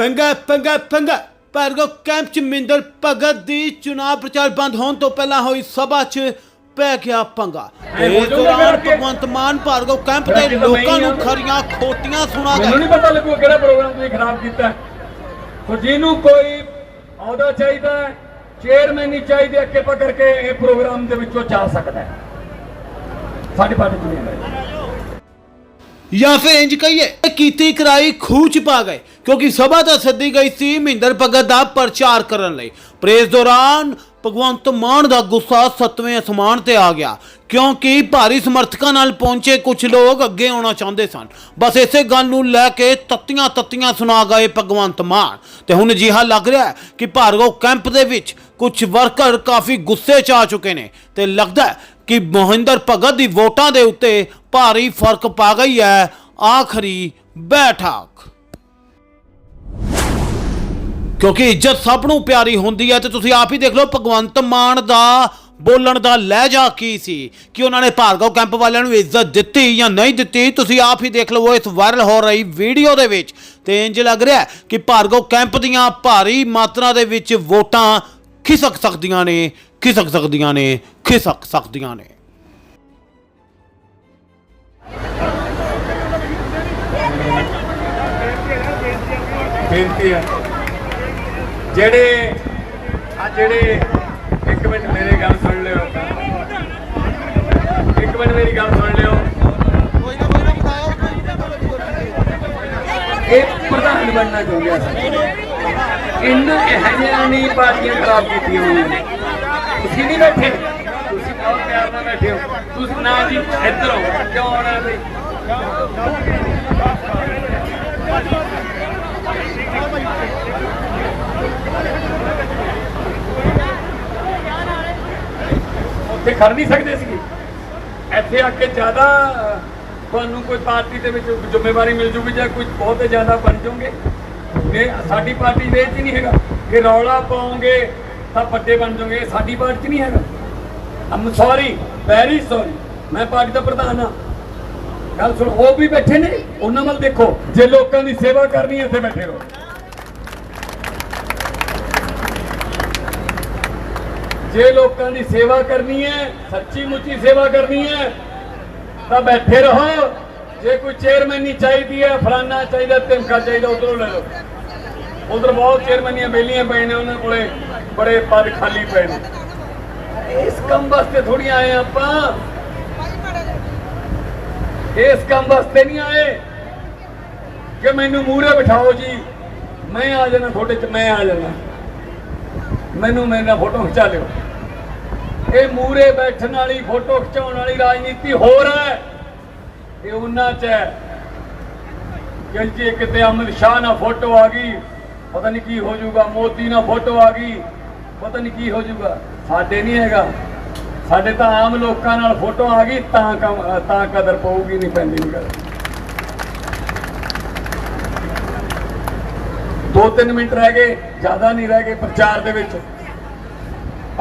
ਪੰਗਾ ਪੰਗਾ ਪੰਗਾ। ਭਾਰਗਵ ਕੈਂਪ ਚ ਮਿੰਦਰ ਭਗਤ ਦੀ ਚੁਣਾਵ ਪ੍ਰਚਾਰ ਬੰਦ ਹੋਣ ਤੋਂ ਪਹਿਲਾਂ ਹੋਈ ਸਭਾ ਚ ਪੈ ਗਿਆ ਪੰਗਾ। ਇਸ ਦੌਰਾਨ ਭਗਵੰਤ ਮਾਨ ਭਾਰਗਵ ਕੈਂਪ ਦੇ ਲੋਕਾਂ ਨੂੰ ਖਰੀਆਂ ਖੋਟੀਆਂ ਸੁਣਾ ਮੈਨੂੰ ਗਏ ਨਹੀਂ ਪਤਾ ਲੱਗੂ ਕਿਹੜਾ ਪ੍ਰੋਗਰਾਮ ਤੁਸੀਂ ਖਰਾਬ ਕੀਤਾ। ਹੈ। ਸੋ ਜਿਹਨੂੰ ਕੋਈ ਅਹੁਦਾ ਚਾਹੀਦਾ ਹੈ ਚੇਅਰਮੈਨ ਨਹੀਂ ਚਾਹੀਦੇ ਕਿਰਪਾ ਕਰਕੇ ਇਹ ਪ੍ਰੋਗਰਾਮ ਦੇ ਵਿੱਚੋਂ ਜਾ ਸਕਦਾ ਹੈ। ਸਾਡੀ ਪਾਰਟੀ ਚ ਨਹੀਂ ਹੈ ਜਾਂ ਫਿਰ ਇੰਜ ਕਹੀਏ ਇਹ ਕੀਤੀ ਕਰਾਈ ਖੂਚ ਪਾ ਗਏ, ਕਿਉਂਕਿ ਸਭਾ ਤਾਂ ਸੱਦੀ ਗਈ ਸੀ ਮਹਿੰਦਰ ਭਗਤ ਦਾ ਪ੍ਰਚਾਰ ਕਰਨ ਲਈ। ਪਰ ਇਸ ਦੌਰਾਨ ਭਗਵੰਤ ਮਾਨ ਦਾ ਗੁੱਸਾ ਸੱਤਵੇਂ ਅਸਮਾਨ ਤੇ ਆ ਗਿਆ, ਕਿਉਂਕਿ ਭਾਰੀ ਸਮਰਥਕਾਂ ਨਾਲ ਪਹੁੰਚੇ ਕੁਝ ਲੋਕ ਅੱਗੇ ਆਉਣਾ ਚਾਹੁੰਦੇ ਸਨ। ਬਸ ਇਸੇ ਗੱਲ ਨੂੰ ਲੈ ਕੇ ਤੱਤੀਆਂ ਤੱਤੀਆਂ ਸੁਣਾ ਗਏ ਭਗਵੰਤ ਮਾਨ। ਤੇ ਹੁਣ ਅਜਿਹਾ ਲੱਗ ਰਿਹਾ ਕਿ ਭਾਰਗੋ ਕੈਂਪ ਦੇ ਵਿੱਚ ਕੁਝ ਵਰਕਰ ਕਾਫੀ ਗੁੱਸੇ 'ਚ ਆ ਚੁੱਕੇ ਨੇ ਤੇ ਲੱਗਦਾ ਕਿ ਮੋਹਿੰਦਰ ਭਗਤ ਦੀ ਵੋਟਾਂ ਦੇ ਉੱਤੇ ਭਾਰੀ ਫ਼ਰਕ ਪਾ ਗਈ ਹੈ। ਆਖਰੀ ਬੈਠਕ। ਕਿਉਂਕਿ ਇੱਜ਼ਤ ਸਭ ਨੂੰ ਪਿਆਰੀ ਹੁੰਦੀ ਹੈ ਤੇ ਤੁਸੀਂ ਆਪ ਹੀ ਦੇਖ ਲਓ, ਭਗਵੰਤ ਮਾਨ ਦਾ ਬੋਲਣ ਦਾ ਲਹਿਜਾ ਕੀ ਸੀ? ਕਿ ਉਹਨਾਂ ਨੇ ਭਾਰਗਵ ਕੈਂਪ ਵਾਲਿਆਂ ਨੂੰ ਇੱਜ਼ਤ ਦਿੱਤੀ ਜਾਂ ਨਹੀਂ ਦਿੱਤੀ? ਤੁਸੀਂ ਆਪ ਹੀ ਦੇਖ ਲਓ, ਇਸ ਵਾਇਰਲ ਹੋ ਰਹੀ ਵੀਡੀਓ ਦੇ ਵਿੱਚ। ਤੇ ਇੰਜ ਲੱਗ ਰਿਹਾ ਕਿ ਭਾਰਗਵ ਕੈਂਪ ਦੀਆਂ ਭਾਰੀ ਮਾਤਰਾ ਦੇ ਵਿੱਚ ਵੋਟਾਂ ਖਿਸਕ ਸਕਦੀਆਂ ਨੇ, ਖਿਸਕ ਸਕਦੀਆਂ ਨੇ, ਖਿਸਕ ਸਕਦੀਆਂ ਨੇ। ਬੇਨਤੀ ਹੈ। ਜਿਹੜੇ, ਆ ਜਿਹੜੇ, ਇੱਕ ਮਿੰਟ ਮੇਰੀ ਗੱਲ ਸੁਣ ਲਿਓ। ਇੱਕ ਮਿੰਟ ਮੇਰੀ ਗੱਲ ਸੁਣ ਲਿਓ। ਇਹ ਪ੍ਰਧਾਨ ਬਣਨਾ ਚਾਹੁੰਦੇ ਆ। ਇਹਨਾਂ ਇਹ ਨਹੀਂ ਪਾਰਟੀਆਂ ਖਰਾਬ ਕੀਤੀਆਂ ਹੋਈਆਂ ਨੇ। ਤੁਸੀਂ ਨਹੀਂ ਬੈਠੇ। ਤੁਸੀਂ ਬਹੁਤ ਪਿਆਰ ਨਾਲ ਬੈਠੇ ਹੋ। ਤੁਸੀਂ ਨਾ ਜੀ, ਇੱਧਰ ਆਓ। ਕਿਉਂ ਆਉਣਾ ਬਈ? ਉੱਥੇ ਖੜ ਨਹੀਂ ਸਕਦੇ ਸੀ ਇੱਥੇ ਆ ਕੇ ਜ਼ਿਆਦਾ ਤੁਹਾਨੂੰ ਕੋਈ ਪਾਰਟੀ ਦੇ ਵਿੱਚ ਜ਼ਿੰਮੇਵਾਰੀ ਮਿਲ ਜੂਗੀ ਜਾਂ ਕੁਝ ਬਹੁਤ ਜ਼ਿਆਦਾ ਬਣ ਜਾਓਗੇ? ਇਹ ਸਾਡੀ ਪਾਰਟੀ ਦੇ ਵਿੱਚ ਨਹੀਂ ਹੈਗਾ। ਕਿ ਰੌਲਾ ਪਾਓਗੇ ਤਾਂ ਵੱਡੇ ਬਣ ਜਾਓਗੇ ਸਾਡੀ ਪਾਰਟੀ ਨਹੀਂ ਹੈਗਾ। ਆਮ ਸੌਰੀ ਵੈਰੀ ਸੌਰੀ ਮੈਂ ਪਾਰਟੀ ਦਾ ਪ੍ਰਧਾਨ ਹਾਂ। ਗੱਲ ਸੁਣ, ਉਹ ਵੀ ਬੈਠੇ ਨੇ, ਉਹਨਾਂ ਵੱਲ ਦੇਖੋ, ਜੇ ਲੋਕਾਂ ਦੀ ਸੇਵਾ ਕਰਨੀ ਹੈ ਇੱਥੇ ਬੈਠੇ ਰਹੋ। ਜੇ ਲੋਕਾਂ ਦੀ ਸੇਵਾ ਕਰਨੀ ਹੈ, ਸੱਚੀ ਮੁੱਚੀ ਸੇਵਾ ਕਰਨੀ ਹੈ, ਤਾਂ ਬੈਠੇ ਰਹੋ। ਜੇ ਕੋਈ ਚੇਅਰਮੈਨੀ ਚਾਹੀਦੀ ਹੈ, ਫਲਾਨਾ ਚਾਹੀਦਾ ਤਿਮਕਾ ਚਾਹੀਦਾ, ਉਧਰੋਂ ਲੈ ਲਓ। ਉਧਰ ਬਹੁਤ ਚੇਅਰਮੈਨੀਆਂ ਬੇਲੀਆਂ ਪਏ ਨੇ, ਉਹਨਾਂ ਕੋਲੇ ਬੜੇ ਪਦ ਖਾਲੀ ਪਏ ਨੇ। ਇਸ ਕੰਮ ਵਾਸਤੇ ਥੋੜੀ ਆਏ ਆਪਾਂ। ਇਸ ਕੰਮ ਵਾਸਤੇ ਨਹੀਂ ਆਏ। ਕਿ ਮੈਨੂੰ ਮੂਹਰੇ ਬਿਠਾਓ ਜੀ। ਮੈਂ ਆ ਜਾਣਾ ਤੁਹਾਡੇ ਚ, ਮੈਂ ਆ ਜਾਣਾ। ਮੈਨੂੰ ਮੇਰੇ ਨਾਲ ਫੋਟੋ ਖਿਚਾ ਲਿਓ। ਇਹ ਮੂਰੇ ਬੈਠਣ ਵਾਲੀ, ਫੋਟੋ ਖਿਚਾਉਣ ਵਾਲੀ ਰਾਜਨੀਤੀ ਹੋਰ ਹੈ। ਇਹ ਉਹਨਾਂ ਚ ਹੈ। ਜੇ ਕਿਤੇ ਅਮਿਤ ਸ਼ਾਹ ਨਾਲ ਫੋਟੋ ਆ ਗਈ। ਪਤਾ ਨਹੀਂ ਕੀ ਹੋ ਜਾਊਗਾ। ਮੋਦੀ ਨਾਲ ਫੋਟੋ ਆ ਗਈ। ਪਤਾ ਨਹੀਂ ਕੀ ਹੋ ਜਾਊਗਾ। ਸਾਡੇ ਨਹੀਂ ਹੈਗਾ। ਸਾਡੇ ਤਾਂ ਆਮ ਲੋਕਾਂ ਨਾਲ ਫੋਟੋ ਆ ਗਈ, ਤਾਂ ਕੰਮ- ਤਾਂ ਕਦਰ ਪਊਗੀ, ਨਹੀਂ ਪੈਂਦੀ ਨਹੀਂ ਕਦਰ ਦੋ ਤਿੰਨ ਮਿੰਟ ਰਹਿ ਗਏ, ਜ਼ਿਆਦਾ ਨਹੀਂ ਰਹਿ ਗਏ ਪ੍ਰਚਾਰ ਦੇ ਵਿੱਚ।